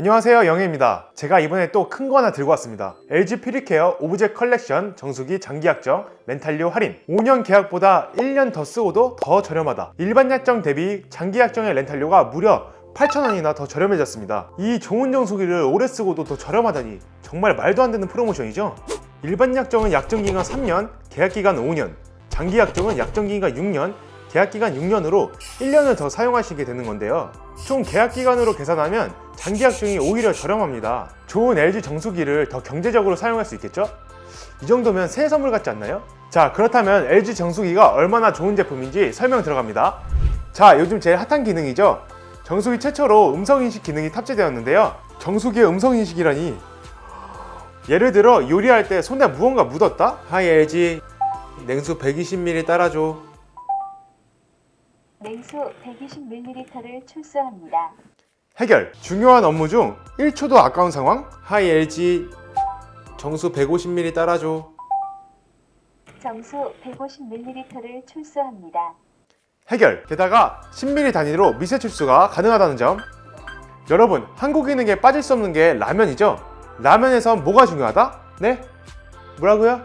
안녕하세요 영혜입니다. 제가 이번에 또 큰 거 하나 들고 왔습니다. LG 퓨리케어 오브젝 컬렉션 정수기 장기 약정 렌탈료 할인. 5년 계약보다 1년 더 쓰고도 더 저렴하다. 일반 약정 대비 장기 약정의 렌탈료가 무려 8,000원이나 더 저렴해졌습니다. 이 좋은 정수기를 오래 쓰고도 더 저렴하다니 정말 말도 안 되는 프로모션이죠? 일반 약정은 약정기간 3년 계약기간 5년 장기 약정은 약정기간 6년 계약 기간 6년으로 1년을 더 사용하시게 되는 건데요. 총 계약 기간으로 계산하면 장기 약정이 오히려 저렴합니다. 좋은 LG 정수기를 더 경제적으로 사용할 수 있겠죠? 이 정도면 새 선물 같지 않나요? 자, 그렇다면 LG 정수기가 얼마나 좋은 제품인지 설명 들어갑니다. 자, 요즘 제일 핫한 기능이죠? 정수기 최초로 음성인식 기능이 탑재되었는데요. 정수기의 음성인식이라니. 예를 들어 요리할 때 손에 무언가 묻었다? 하이 LG 냉수 120ml 따라줘. 냉수 120ml를 출소합니다. 해결. 중요한 업무 중 1초도 아까운 상황? 하이 LG 정수 150ml 따라줘. 정수 150ml를 출소합니다. 해결. 게다가 10ml 단위로 미세 출수가 가능하다는 점. 여러분, 한국 기능에 빠질 수 없는 게 라면이죠? 라면에선 뭐가 중요하다? 네? 뭐라고요?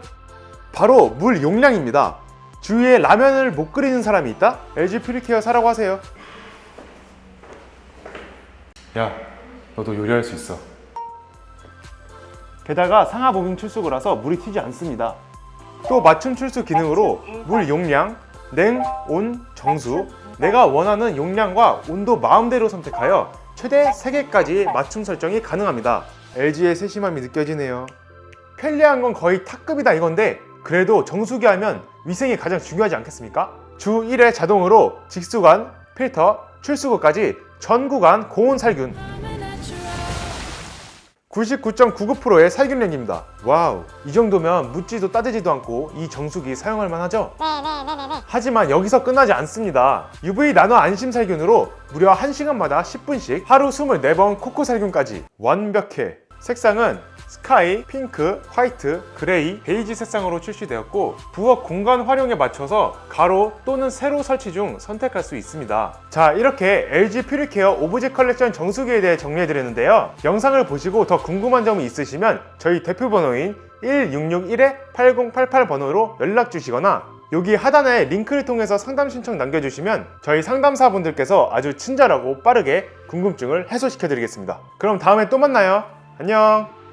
바로 물 용량입니다. 주위에 라면을 못 끓이는 사람이 있다? LG 퓨리케어 사라고 하세요. 야, 너도 요리할 수 있어. 게다가 상하 보빙 출수구라서 물이 튀지 않습니다. 또 맞춤 출수 기능으로 물 용량, 냉, 온, 정수 내가 원하는 용량과 온도 마음대로 선택하여 최대 3개까지 맞춤 설정이 가능합니다. LG의 세심함이 느껴지네요. 편리한 건 거의 탑급이다 이건데 그래도 정수기 하면 위생이 가장 중요하지 않겠습니까? 주 1회 자동으로 직수관, 필터, 출수구까지 전 구간 고온 살균 99.99%의 살균량입니다. 와우, 이 정도면 묻지도 따지지도 않고 이 정수기 사용할 만하죠? 하지만 여기서 끝나지 않습니다. UV 나노 안심 살균으로 무려 1시간마다 10분씩 하루 24번 코코 살균까지 완벽해. 색상은 스카이, 핑크, 화이트, 그레이, 베이지 색상으로 출시되었고 부엌 공간 활용에 맞춰서 가로 또는 세로 설치 중 선택할 수 있습니다. 자 이렇게 LG 퓨리케어 오브젝 컬렉션 정수기에 대해 정리해드렸는데요. 영상을 보시고 더 궁금한 점이 있으시면 저희 대표 번호인 1611-8088 번호로 연락 주시거나 여기 하단에 링크를 통해서 상담 신청 남겨주시면 저희 상담사분들께서 아주 친절하고 빠르게 궁금증을 해소시켜 드리겠습니다. 그럼 다음에 또 만나요. 안녕.